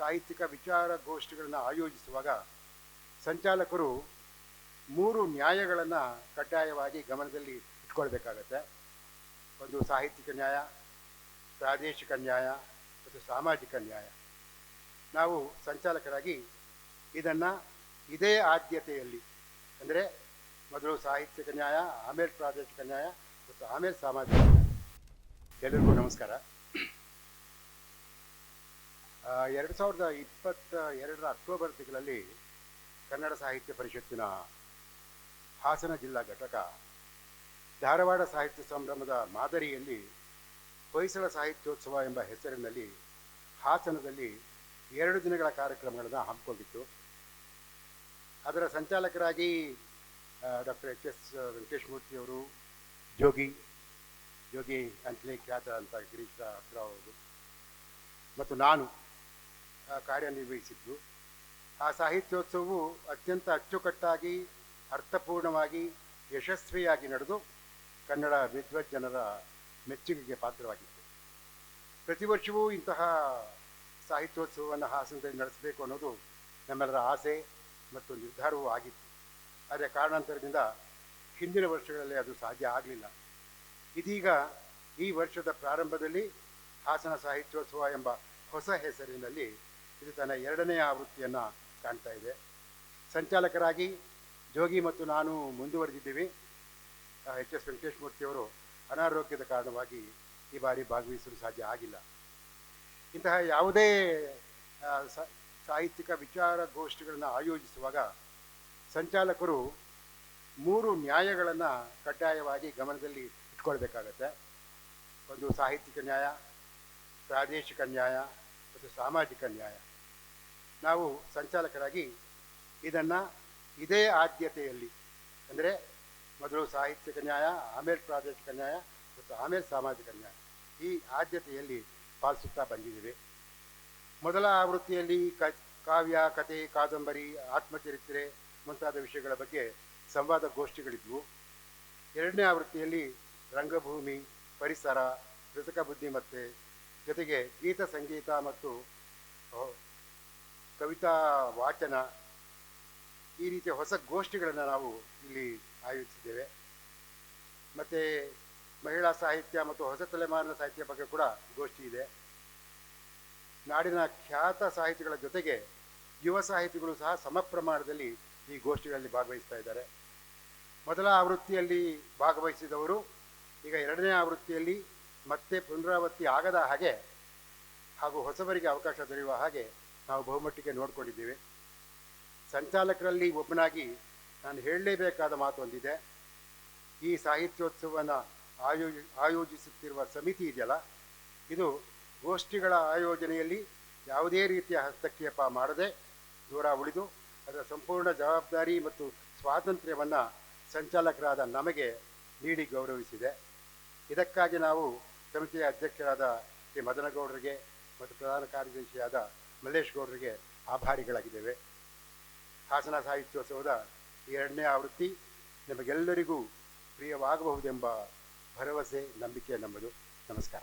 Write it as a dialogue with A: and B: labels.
A: ಸಾಹಿತ್ಯಿಕ ವಿಚಾರಗೋಷ್ಠಿಗಳನ್ನು ಆಯೋಜಿಸುವಾಗ ಸಂಚಾಲಕರು ಮೂರು ನ್ಯಾಯಗಳನ್ನು ಕಡ್ಡಾಯವಾಗಿ ಗಮನದಲ್ಲಿ ಇಟ್ಕೊಳ್ಬೇಕಾಗತ್ತೆ. ಒಂದು ಸಾಹಿತ್ಯಿಕ ನ್ಯಾಯ, ಪ್ರಾದೇಶಿಕ ನ್ಯಾಯ ಮತ್ತು ಸಾಮಾಜಿಕ ನ್ಯಾಯ. ನಾವು ಸಂಚಾಲಕರಾಗಿ ಇದನ್ನು ಇದೇ ಆದ್ಯತೆಯಲ್ಲಿ, ಅಂದರೆ ಮೊದಲು ಸಾಹಿತ್ಯಿಕ ನ್ಯಾಯ, ಆಮೇಲೆ ಪ್ರಾದೇಶಿಕ ನ್ಯಾಯ ಮತ್ತು ಆಮೇಲೆ ಸಾಮಾಜಿಕ ನ್ಯಾಯ. ಎಲ್ಲರಿಗೂ ನಮಸ್ಕಾರ. ಎರಡು ಸಾವಿರದ ಇಪ್ಪತ್ತ ಎರಡರ ಅಕ್ಟೋಬರ್ ತಿಂಗಳಲ್ಲಿ ಕನ್ನಡ ಸಾಹಿತ್ಯ ಪರಿಷತ್ತಿನ ಹಾಸನ ಜಿಲ್ಲಾ ಘಟಕ ಧಾರವಾಡ ಸಾಹಿತ್ಯ ಸಂಭ್ರಮದ ಮಾದರಿಯಲ್ಲಿ ಹೊಯ್ಸಳ ಸಾಹಿತ್ಯೋತ್ಸವ ಎಂಬ ಹೆಸರಿನಲ್ಲಿ ಹಾಸನದಲ್ಲಿ ಎರಡು ದಿನಗಳ ಕಾರ್ಯಕ್ರಮಗಳನ್ನು ಹಮ್ಮಿಕೊಂಡಿತ್ತು. ಅದರ ಸಂಚಾಲಕರಾಗಿ ಡಾಕ್ಟರ್ ಎಚ್ ಎಸ್ ವೆಂಕಟೇಶ್ಮೂರ್ತಿಯವರು ಜೋಗಿ ಜೋಗಿ ಅಂತಲೇ ಖ್ಯಾತ ಅಂತ ಗಿರೀಶ್ ಹತ್ರ ಮತ್ತು ನಾನು ಕಾರ್ಯನಿರ್ವಹಿಸಿದ್ದು ಆ ಸಾಹಿತ್ಯೋತ್ಸವವು ಅತ್ಯಂತ ಅಚ್ಚುಕಟ್ಟಾಗಿ, ಅರ್ಥಪೂರ್ಣವಾಗಿ, ಯಶಸ್ವಿಯಾಗಿ ನಡೆದು ಕನ್ನಡ ವಿದ್ವಜ್ಜನರ ಮೆಚ್ಚುಗೆಗೆ ಪಾತ್ರವಾಗಿತ್ತು. ಪ್ರತಿ ವರ್ಷವೂ ಇಂತಹ ಸಾಹಿತ್ಯೋತ್ಸವವನ್ನು ಹಾಸನದಲ್ಲಿ ನಡೆಸಬೇಕು ಅನ್ನೋದು ನಮ್ಮೆಲ್ಲರ ಆಸೆ ಮತ್ತು ನಿರ್ಧಾರವೂ ಆಗಿತ್ತು. ಆದರೆ ಕಾರಣಾಂತರದಿಂದ ಹಿಂದಿನ ವರ್ಷಗಳಲ್ಲಿ ಅದು ಸಾಧ್ಯ ಆಗಲಿಲ್ಲ. ಇದೀಗ ಈ ವರ್ಷದ ಪ್ರಾರಂಭದಲ್ಲಿ ಹಾಸನ ಸಾಹಿತ್ಯೋತ್ಸವ ಎಂಬ ಹೊಸ ಹೆಸರಿನಲ್ಲಿ ಇದು ತನ್ನ ಎರಡನೇ ಆವೃತ್ತಿಯನ್ನು ಕಾಣ್ತಾ ಇದೆ. ಸಂಚಾಲಕರಾಗಿ ಜೋಗಿ ಮತ್ತು ನಾನು ಮುಂದುವರೆದಿದ್ದೀವಿ. ಎಚ್ ಎಸ್ ವೆಂಕಟೇಶ್ಮೂರ್ತಿಯವರು ಅನಾರೋಗ್ಯದ ಕಾರಣವಾಗಿ ಈ ಬಾರಿ ಭಾಗವಹಿಸಲು ಸಾಧ್ಯ ಆಗಿಲ್ಲ. ಇಂತಹ ಯಾವುದೇ ಸಾಹಿತ್ಯಿಕ ವಿಚಾರ ವಿಚಾರಗೋಷ್ಠಿಗಳನ್ನು ಆಯೋಜಿಸುವಾಗ ಸಂಚಾಲಕರು ಮೂರು ನ್ಯಾಯಗಳನ್ನು ಕಡ್ಡಾಯವಾಗಿ ಗಮನದಲ್ಲಿ ಇಟ್ಕೊಳ್ಬೇಕಾಗತ್ತೆ. ಒಂದು ಸಾಹಿತ್ಯಿಕ ನ್ಯಾಯ, ಪ್ರಾದೇಶಿಕ ನ್ಯಾಯ ಮತ್ತು ಸಾಮಾಜಿಕ ನ್ಯಾಯ. ನಾವು ಸಂಚಾಲಕರಾಗಿ ಇದನ್ನು ಇದೇ ಆದ್ಯತೆಯಲ್ಲಿ, ಅಂದರೆ ಮೊದಲು ಸಾಹಿತ್ಯಿಕ ನ್ಯಾಯ, ಆಮೇಲೆ ಪ್ರಾದೇಶಿಕ ನ್ಯಾಯ ಮತ್ತು ಆಮೇಲೆ ಸಾಮಾಜಿಕ ನ್ಯಾಯ, ಈ ಆದ್ಯತೆಯಲ್ಲಿ ಪಾಲಿಸುತ್ತಾ ಬಂದಿದ್ದೇವೆ. ಮೊದಲ ಆವೃತ್ತಿಯಲ್ಲಿ ಕಾವ್ಯ, ಕತೆ, ಕಾದಂಬರಿ, ಆತ್ಮಚರಿತ್ರೆ ಮುಂತಾದ ವಿಷಯಗಳ ಬಗ್ಗೆ ಸಂವಾದ ಗೋಷ್ಠಿಗಳಿದ್ವು. ಎರಡನೇ ಆವೃತ್ತಿಯಲ್ಲಿ ರಂಗಭೂಮಿ, ಪರಿಸರ, ಕೃತಕ ಬುದ್ಧಿಮತ್ತೆ ಜೊತೆಗೆ ಗೀತ ಸಂಗೀತ ಮತ್ತು ಕವಿತಾ ವಾಚನ ಈ ರೀತಿಯ ಹೊಸ ಗೋಷ್ಠಿಗಳನ್ನು ನಾವು ಇಲ್ಲಿ ಆಯೋಜಿಸಿದ್ದೇವೆ. ಮತ್ತು ಮಹಿಳಾ ಸಾಹಿತ್ಯ ಮತ್ತು ಹೊಸ ತಲೆಮಾರಿನ ಸಾಹಿತ್ಯ ಬಗ್ಗೆ ಕೂಡ ಗೋಷ್ಠಿ ಇದೆ. ನಾಡಿನ ಖ್ಯಾತ ಸಾಹಿತಿಗಳ ಜೊತೆಗೆ ಯುವ ಸಾಹಿತಿಗಳು ಸಹ ಸಮ ಪ್ರಮಾಣದಲ್ಲಿ ಈ ಗೋಷ್ಠಿಗಳಲ್ಲಿ ಭಾಗವಹಿಸ್ತಾ ಇದ್ದಾರೆ. ಮೊದಲ ಆವೃತ್ತಿಯಲ್ಲಿ ಭಾಗವಹಿಸಿದವರು, ಈಗ ಎರಡನೇ ಆವೃತ್ತಿಯಲ್ಲಿ ಮತ್ತೆ ಪುನರಾವರ್ತಿ ಆಗದ ಹಾಗೆ ಹಾಗೂ ಹೊಸಬರಿಗೆ ಅವಕಾಶ ದೊರೆಯುವ ಹಾಗೆ ನಾವು ಬಹುಮಟ್ಟಿಗೆ ನೋಡಿಕೊಂಡಿದ್ದೀವಿ. ಸಂಚಾಲಕರಲ್ಲಿ ಒಬ್ಬನಾಗಿ ನಾನು ಹೇಳಲೇಬೇಕಾದ ಮಾತು ಒಂದಿದೆ ಈ ಸಾಹಿತ್ಯೋತ್ಸವನ ಆಯೋಜಿ ಆಯೋಜಿಸುತ್ತಿರುವ ಸಮಿತಿ ಇದೆಯಲ್ಲ, ಇದು ಗೋಷ್ಠಿಗಳ ಆಯೋಜನೆಯಲ್ಲಿ ಯಾವುದೇ ರೀತಿಯ ಹಸ್ತಕ್ಷೇಪ ಮಾಡದೆ ದೂರ ಉಳಿದು ಅದರ ಸಂಪೂರ್ಣ ಜವಾಬ್ದಾರಿ ಮತ್ತು ಸ್ವಾತಂತ್ರ್ಯವನ್ನು ಸಂಚಾಲಕರಾದ ನಮಗೆ ನೀಡಿ ಗೌರವಿಸಿದೆ. ಇದಕ್ಕಾಗಿ ನಾವು ಸಮಿತಿಯ ಅಧ್ಯಕ್ಷರಾದ ಶ್ರೀ ಮದನಗೌಡರಿಗೆ ಮತ್ತು ಪ್ರಧಾನ ಕಾರ್ಯದರ್ಶಿಯಾದ ಮಲ್ಲೇಶ್ ಗೌಡರಿಗೆ ಆಭಾರಿಗಳಾಗಿದ್ದೇವೆ. ಹಾಸನ ಸಾಹಿತ್ಯೋತ್ಸವದ ಎರಡನೇ ಆವೃತ್ತಿ ನಿಮಗೆಲ್ಲರಿಗೂ ಪ್ರಿಯವಾಗಬಹುದೆಂಬ ಭರವಸೆ ನಂಬಿಕೆ ನಮ್ಮದು. ನಮಸ್ಕಾರ.